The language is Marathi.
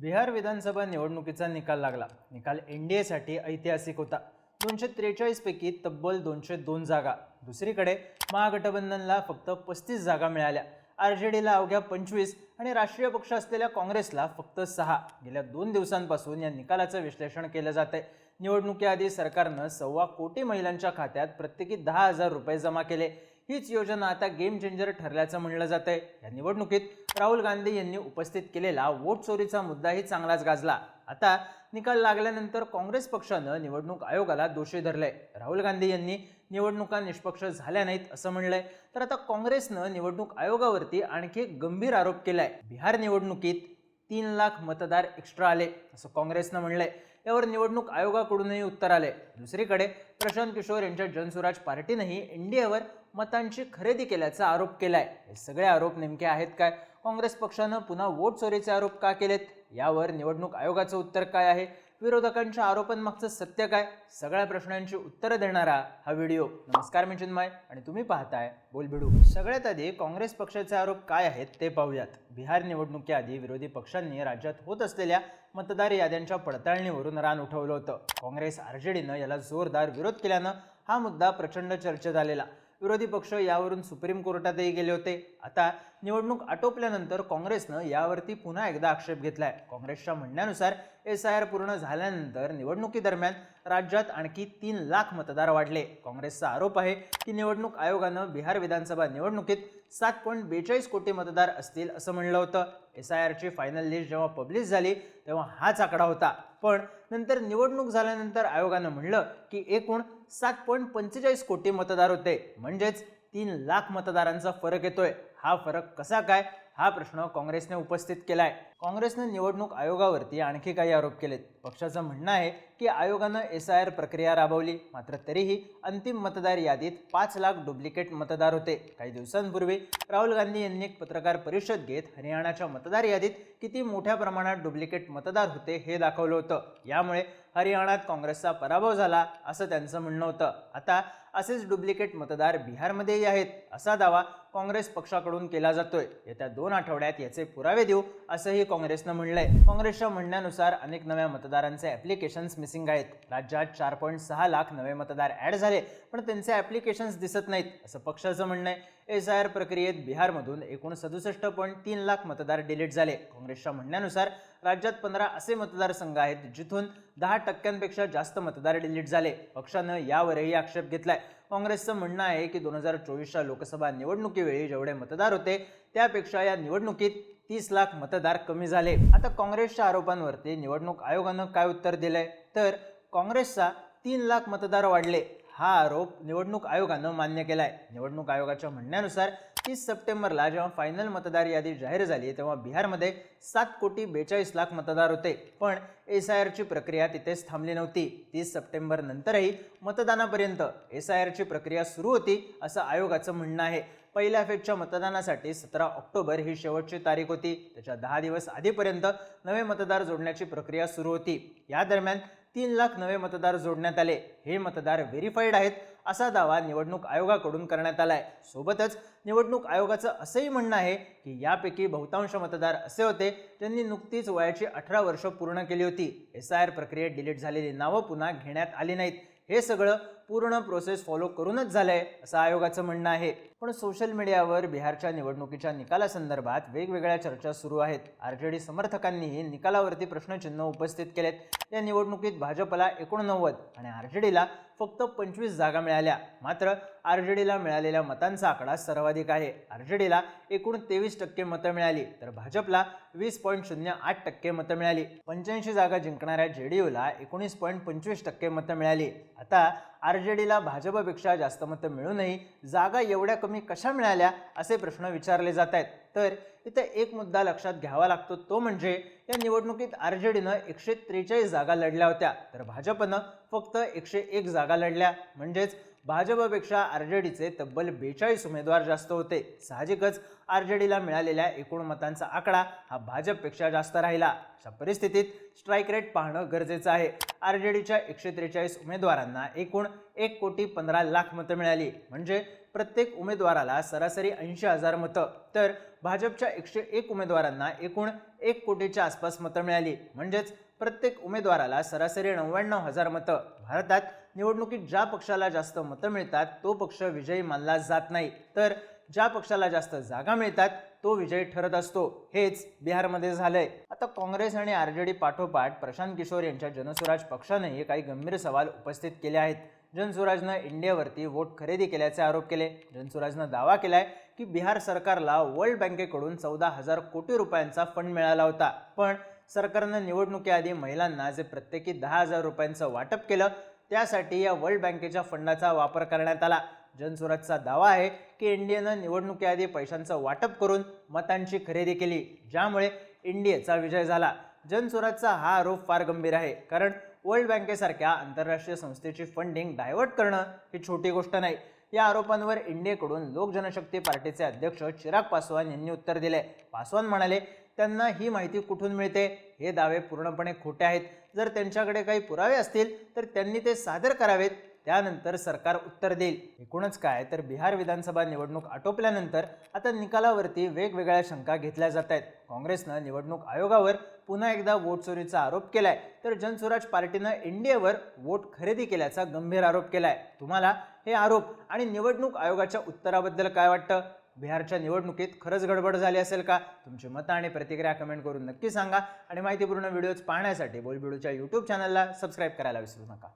बिहार विधानसभा निवडणुकीचा निकाल लागला. निकाल एन डी एसाठी ऐतिहासिक होता. दोनशे त्रेचाळीसपैकी तब्बल दोनशे दोन जागा. दुसरीकडे महागठबंधनला फक्त पस्तीस जागा मिळाल्या. आर जे डीला अवघ्या पंचवीस आणि राष्ट्रीय पक्ष असलेल्या काँग्रेसला फक्त सहा. गेल्या दोन दिवसांपासून या निकालाचं विश्लेषण केलं जात आहे निवडणुकीआधी सरकारनं सव्वा कोटी महिलांच्या खात्यात प्रत्येकी दहा हजार रुपये जमा केले. हीच योजना आता गेम चेंजर ठरल्याचं म्हणलं जात आहे या निवडणुकीत राहुल गांधी यांनी उपस्थित केलेला वोट चोरीचा मुद्दाही चांगलाच गाजला. आता निकाल लागल्यानंतर काँग्रेस पक्षानं निवडणूक आयोगाला दोषी धरलंय. राहुल गांधी यांनी निवडणुका निष्पक्ष झाल्या नाहीत असं म्हणलंय. तर आता काँग्रेसनं निवडणूक आयोगावरती आणखी एक गंभीर आरोप केलाय. बिहार निवडणुकीत तीन लाख मतदार एक्स्ट्रा आले असं काँग्रेसनं म्हणलंय. यावर निवडणूक आयोगाकडूनही उत्तर आले. दुसरीकडे प्रशांत किशोर यांच्या जनसुराज पार्टीनंही एनडीएवर मतांची खरेदी केल्याचा आरोप केलाय. हे सगळे आरोप नेमके आहेत काय? काँग्रेस पक्षानं पुन्हा वोट चोरीचे आरोप का केलेत? यावर निवडणूक आयोगाचं उत्तर काय आहे? विरोधकांच्या आरोपांमागचं सत्य काय? सगळ्या प्रश्नांची उत्तरं देणारा हा व्हिडिओ. नमस्कार मी चिन्मय आणि तुम्ही पाहताय बोलबिडू. सगळ्यात आधी काँग्रेस पक्षाचे आरोप काय आहेत ते पाहूयात. बिहार निवडणुकीआधी विरोधी पक्षांनी राज्यात होत असलेल्या मतदार याद्यांच्या पडताळणीवरून रान उठवलं होतं. काँग्रेस आरजेडीनं याला जोरदार विरोध केल्यानं हा मुद्दा प्रचंड चर्चेत आलेला. विरोधी पक्ष यावरून सुप्रीम कोर्टातही गेले होते. आता निवडणूक आटोपल्यानंतर काँग्रेसनं यावरती पुन्हा एकदा आक्षेप घेतलाय. काँग्रेसच्या म्हणण्यानुसार एस आय आर पूर्ण झाल्यानंतर निवडणुकीदरम्यान राज्यात आणखी तीन लाख मतदार वाढले. काँग्रेसचा आरोप आहे की निवडणूक आयोगानं बिहार विधानसभा निवडणुकीत सात पॉईंट बेचाळीस कोटी मतदार असतील असं म्हणलं होतं. एस आय आरची फायनल लिस्ट जेव्हा पब्लिश झाली तेव्हा हाच आकडा होता. पण नंतर निवडणूक झाल्यानंतर आयोगानं म्हणलं की एकूण सात पॉईंट पंचेचाळीस कोटी मतदार होते. म्हणजेच तीन लाख मतदारांचा फरक येतोय. हा फरक कसा काय? हा प्रश्न काँग्रेसने उपस्थित केला आहे काँग्रेसनं निवडणूक आयोगावरती आणखी काही आरोप केलेत. पक्षाचं म्हणणं आहे की आयोगानं एस आय आर प्रक्रिया राबवली मात्र तरीही अंतिम मतदार यादीत पाच लाख डुप्लिकेट मतदार होते. काही दिवसांपूर्वी राहुल गांधी यांनी एक पत्रकार परिषद घेत हरियाणाच्या मतदार यादीत किती मोठ्या प्रमाणात डुप्लिकेट मतदार होते हे दाखवलं होतं. यामुळे हरियाणात काँग्रेसचा पराभव झाला असं त्यांचं म्हणणं होतं. आता असेच डुप्लिकेट मतदार बिहारमध्येही आहेत असा दावा काँग्रेस पक्षाकडून केला जातोय. येत्या दोन आठवड्यात याचे पुरावे देऊ असंही काँग्रेसनं म्हणलंय. काँग्रेसच्या म्हणण्यानुसार अनेक नव्या मतदारांचे ॲप्लिकेशन्स मिसिंग आहेत. राज्यात चार पॉईंट सहा लाख नवे मतदार ॲड झाले पण त्यांचे ॲप्लिकेशन्स दिसत नाहीत असं पक्षाचं म्हणणं आहे. एस आय आर प्रक्रियेत बिहारमधून एकूण सदुसष्ट पॉईंट तीन लाख मतदार डिलीट झाले. काँग्रेसच्या म्हणण्यानुसार राज्यात पंधरा असे मतदारसंघ आहेत जिथून दहा टक्क्यांपेक्षा जास्त मतदार डिलीट झाले. पक्षानं यावरही आक्षेप घेतलाय. काँग्रेसचं म्हणणं आहे की दोन हजार चोवीसच्या लोकसभा निवडणुकीवेळी जेवढे मतदार होते त्यापेक्षा या निवडणुकीत तीस लाख मतदार कमी झाले. आता काँग्रेसच्या आरोपांवरती निवडणूक आयोगानं काय उत्तर दिलंय? तर काँग्रेसचा तीन लाख मतदार वाढले हा आरोप निवडणूक आयोगानं मान्य केलाय. निवडणूक आयोगाच्या म्हणण्यानुसार तीस सप्टेंबरला जेव्हा फायनल मतदार यादी जाहीर झाली तेव्हा बिहारमध्ये सात कोटी बेचाळीस लाख मतदार होते. पण एस आय आरची प्रक्रिया तिथेच थांबली नव्हती. तीस सप्टेंबर नंतरही मतदानापर्यंत एस आय आरची प्रक्रिया सुरू होती असं आयोगाचं म्हणणं आहे. पहिल्या फेजच्या मतदानासाठी सतरा ऑक्टोबर ही शेवटची तारीख होती. त्याच्या दहा दिवस आधीपर्यंत नवे मतदार जोडण्याची प्रक्रिया सुरू होती. या दरम्यान तीन लाख नवे मतदार जोडण्यात आले. हे मतदार व्हेरीफाईड आहेत असा दावा निवडणूक आयोगाकडून करण्यात आलाय. सोबतच निवडणूक आयोगाचं असंही म्हणणं आहे की यापैकी बहुतांश मतदार असे होते ज्यांनी नुकतीच वयाची अठरा वर्ष पूर्ण केली होती. एस आय आर प्रक्रियेत डिलीट झालेली नावं पुन्हा घेण्यात आली नाहीत. हे सगळं पूर्ण प्रोसेस फॉलो करूनच झालंय असं आयोगाचं म्हणणं आहे. पण सोशल मीडियावर बिहारच्या निवडणुकीच्या निकालासंदर्भात वेगवेगळ्या चर्चा सुरू आहेत. आरजेडी समर्थकांनीही निकालावरती प्रश्नचिन्ह उपस्थित केलेत. या निवडणुकीत भाजपला एकोणनव्वद आणि आरजेडीला फक्त पंचवीस जागा मिळाल्या. मात्र आरजेडीला मिळालेल्या मतांचा आकडा सर्वाधिक आहे. आरजेडीला एकूण तेवीस टक्के मतं मिळाली तर भाजपला वीस पॉईंट शून्य आठ टक्के मतं मिळाली. पंच्याऐंशी जागा जिंकणाऱ्या जेडीयूला एकोणीस पॉईंट पंचवीस टक्के मतं मिळाली. आता आर जे डीला भाजपपेक्षा जास्त मतं मिळूनही जागा एवढ्या कमी कशा मिळाल्या असे प्रश्न विचारले जात आहेत. तर इथं एक मुद्दा लक्षात घ्यावा लागतो तो म्हणजे या निवडणुकीत आर जे डीनं एकशे त्रेचाळीस जागा लढल्या होत्या तर भाजपनं फक्त एकशे एक जागा लढल्या. म्हणजेच भाजपपेक्षा डीचे तब्बल बेचाळीस उमेदवार जास्त होते. साहजिकच आर जे डीला मिळालेल्या एकूण मतांचा आकडा हा भाजपपेक्षा जास्त राहिला. अशा परिस्थितीत स्ट्राईक रेट पाहणं गरजेचं आहे. आर जे डीच्या एकशे त्रेचाळीस उमेदवारांना एकूण एक कोटी पंधरा लाख मतं मिळाली. म्हणजे प्रत्येक उमेदवाराला सरासरी ऐंशी हजार मतं. तर भाजपच्या एकशे एक उमेदवारांना एकूण एक कोटीच्या आसपास मतं मिळाली. म्हणजेच प्रत्येक उमेदवाराला सरासरी नव्याण्णव हजार मतं. भारतात निवडणुकीत ज्या पक्षाला जास्त मतं मिळतात तो पक्ष विजयी मानला जात नाही. तर ज्या पक्षाला जास्त जागा मिळतात तो विजयी ठरत असतो. हेच बिहारमध्ये झालंय. आता काँग्रेस आणि आर जे डी पाठोपाठ प्रशांत किशोर यांच्या जनस्वराज पक्षानेही काही गंभीर सवाल उपस्थित केले आहेत. जनस्वराजनं इंडियावरती वोट खरेदी केल्याचे आरोप केले. जनस्वराजनं दावा केलाय की बिहार सरकारला वर्ल्ड बँकेकडून चौदा हजार कोटी रुपयांचा फंड मिळाला होता. पण सरकारनं निवडणुकीआधी महिलांना जे प्रत्येकी दहा हजार रुपयांचं वाटप केलं त्यासाठी या वर्ल्ड बँकेच्या फंडाचा वापर करण्यात आला. जनसुराजचा दावा आहे की एनडीएनं निवडणुकीआधी पैशांचं वाटप करून मतांची खरेदी केली ज्यामुळे एनडीएचा विजय झाला. जनसुराजचा हा आरोप फार गंभीर आहे कारण वर्ल्ड बँकेसारख्या आंतरराष्ट्रीय संस्थेची फंडिंग डायव्हर्ट करणं ही छोटी गोष्ट नाही. या आरोपांवर इंडियाकडून लोक जनशक्ती पार्टीचे अध्यक्ष चिराग पासवान यांनी उत्तर दिले पासवान म्हणाले त्यांना ही माहिती कुठून मिळते? हे दावे पूर्णपणे खोटे आहेत. जर त्यांच्याकडे काही पुरावे असतील तर त्यांनी ते सादर करावेत. त्यानंतर सरकार उत्तर देईल. एकूणच काय? तर बिहार विधानसभा निवडणूक आटोपल्यानंतर आता निकालावरती वेगवेगळ्या शंका घेतल्या जात आहेत. काँग्रेसनं निवडणूक आयोगावर पुन्हा एकदा वोट चोरीचा आरोप केलाय. तर जनसुराज पार्टीनं एनडीएवर वोट खरेदी केल्याचा गंभीर आरोप केलाय. तुम्हाला हे आरोप आणि निवडणूक आयोगाच्या उत्तराबद्दल काय वाटतं? बिहारच्या निवडणुकीत खरंच गडबड झाली असेल का? तुमची मतं आणि प्रतिक्रिया कमेंट करून नक्की सांगा. आणि माहितीपूर्ण व्हिडिओज पाहण्यासाठी बोलबिडूच्या यूट्यूब चॅनलला सबस्क्राईब करायला विसरू नका.